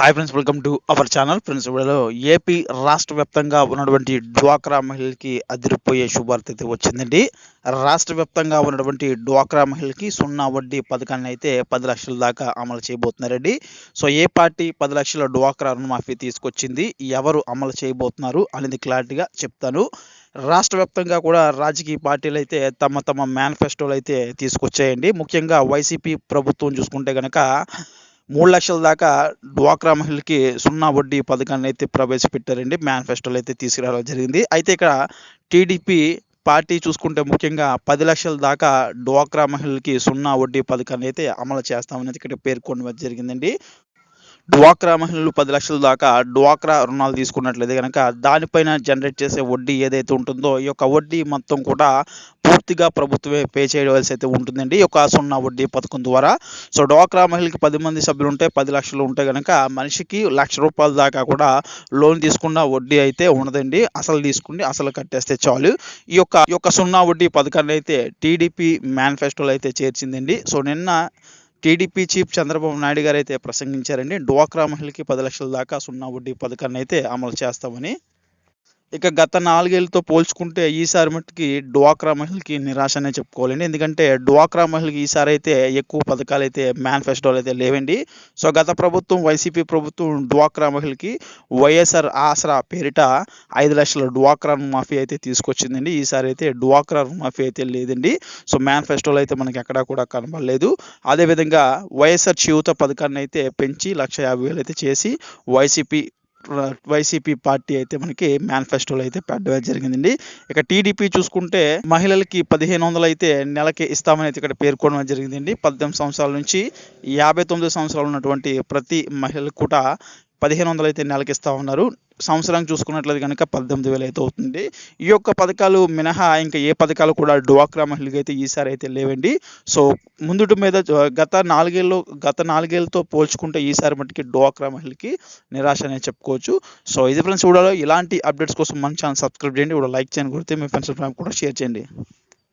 Hi friends welcome to our channel friends వీడియోలో AP రాష్ట్ర వ్యాప్తంగా ఉన్నటువంటి డ్వాక్రా మహిళలకి అదిరిపోయే శుభార్త అయితే వచ్చిందండి. రాష్ట్ర వ్యాప్తంగా ఉన్నటువంటి డ్వాక్రా మహిళలకి సున్నా వడ్డీ పథకాన్ని అయితే పది లక్షల దాకా అమలు చేయబోతున్నారండి. సో ఏ పార్టీ పది లక్షల డ్వాక్రా రుణమాఫీ తీసుకొచ్చింది? ఎవరు అమలు చేయబోతున్నారు? అనేది క్లారిటీగా చెప్తాను. రాష్ట్ర వ్యాప్తంగా కూడా రాజకీయ పార్టీలు అయితే తమ తమ మేనిఫెస్టోలు అయితే తీసుకొచ్చాయండి. ముఖ్యంగా వైసీపీ ప్రభుత్వం చూసుకుంటే కనుక మూడు లక్షల దాకా డ్వాక్రా మహిళకి సున్నా వడ్డీ పథకాన్ని అయితే ప్రవేశపెట్టారండి. మేనిఫెస్టోలు అయితే తీసుకురావడం జరిగింది. అయితే ఇక్కడ టీడీపీ పార్టీ చూసుకుంటే ముఖ్యంగా పది లక్షల దాకా డ్వాక్రా మహిళలకి సున్నా వడ్డీ పథకాన్ని అయితే అమలు చేస్తామనేది ఇక్కడ పేర్కొనడం జరిగిందండి. డ్వాక్రా మహిళలు పది లక్షల దాకా డ్వాక్రా రుణాలు తీసుకున్నట్లయితే కనుక దానిపైన జనరేట్ చేసే వడ్డీ ఏదైతే ఉంటుందో ఈ యొక్క వడ్డీ మొత్తం కూడా పూర్తిగా ప్రభుత్వమే పే చేయవలసి అయితే ఉంటుందండి. ఈ యొక్క సున్నా వడ్డీ పథకం ద్వారా. సో డ్వాక్రా మహిళకి పది మంది సభ్యులు ఉంటే పది లక్షలు ఉంటే కనుక మనిషికి లక్ష రూపాయల దాకా కూడా లోన్ తీసుకున్న వడ్డీ అయితే ఉండదండి. అసలు తీసుకుని అసలు కట్టేస్తే చాలు. ఈ యొక్క ఈ యొక్క సున్నా వడ్డీ పథకాన్ని అయితే టీడీపీ మేనిఫెస్టోలో అయితే చేర్చిందండి. సో నిన్న టీడీపీ చీఫ్ చంద్రబాబు నాయుడు గారు అయితే ప్రసంగించారండి. డ్వాక్రా మహిళకి పది లక్షల దాకా సున్నా వడ్డీ పథకాన్ని అయితే అమలు చేస్తామని ఇక గత నాలుగేళ్ళతో పోల్చుకుంటే ఈసారి మట్టుకి డ్వాక్రా మహిళకి నిరాశనే చెప్పుకోవాలండి. ఎందుకంటే డ్వాక్రా మహిళకి ఈసారి అయితే ఎక్కువ పథకాలు అయితే మేనిఫెస్టోలు అయితే లేవండి. సో గత ప్రభుత్వం వైసీపీ ప్రభుత్వం డ్వాక్రా మహిళకి వైఎస్ఆర్ ఆసరా పేరిట ఐదు లక్షల డ్వాక్రా మాఫీ అయితే తీసుకొచ్చిందండి. ఈసారి అయితే డ్వాక్రా మాఫీ అయితే లేదండి. సో మేనిఫెస్టోలో అయితే మనకి ఎక్కడా కూడా కనబడలేదు. అదేవిధంగా వైఎస్ఆర్ చేయూత పథకాన్ని అయితే పెంచి లక్ష యాభై వేలు అయితే చేసి వైసీపీ వైసీపీ పార్టీ అయితే మనకి మేనిఫెస్టోలో అయితే పెట్టడం జరిగిందండి. ఇక టీడీపీ చూసుకుంటే మహిళలకి పదిహేను వందలు అయితే నెలకి ఇస్తామని అయితే ఇక్కడ పేర్కొనడం జరిగిందండి. పద్దెనిమిది సంవత్సరాల నుంచి యాభై తొమ్మిది సంవత్సరాలు ఉన్నటువంటి ప్రతి మహిళలకు కూడా పదిహేను వందలు అయితే నెలకి ఇస్తూ ఉన్నారు. సంవత్సరానికి చూసుకున్నట్లయితే కనుక పద్దెనిమిది వేలు అయితే అవుతుంది. ఈ యొక్క పథకాలు మినహా ఇంకా ఏ పథకాలు కూడా డ్వాక్రా మహిళకి అయితే ఈసారి అయితే లేవండి. సో ముందుటి మీద గత నాలుగేళ్ళు గత నాలుగేళ్ళతో పోల్చుకుంటే ఈసారి మట్టుకి డ్వాక్రా మహిళకి నిరాశ అనేది చెప్పుకోవచ్చు. సో ఇది ఫ్రెండ్స్ కూడా ఇలాంటి అప్డేట్స్ కోసం మన ఛానల్ సబ్స్క్రైబ్ చేయండి. కూడా లైక్ చేయండి. కొడితే మీ ఫ్రెండ్స్ కూడా షేర్ చేయండి.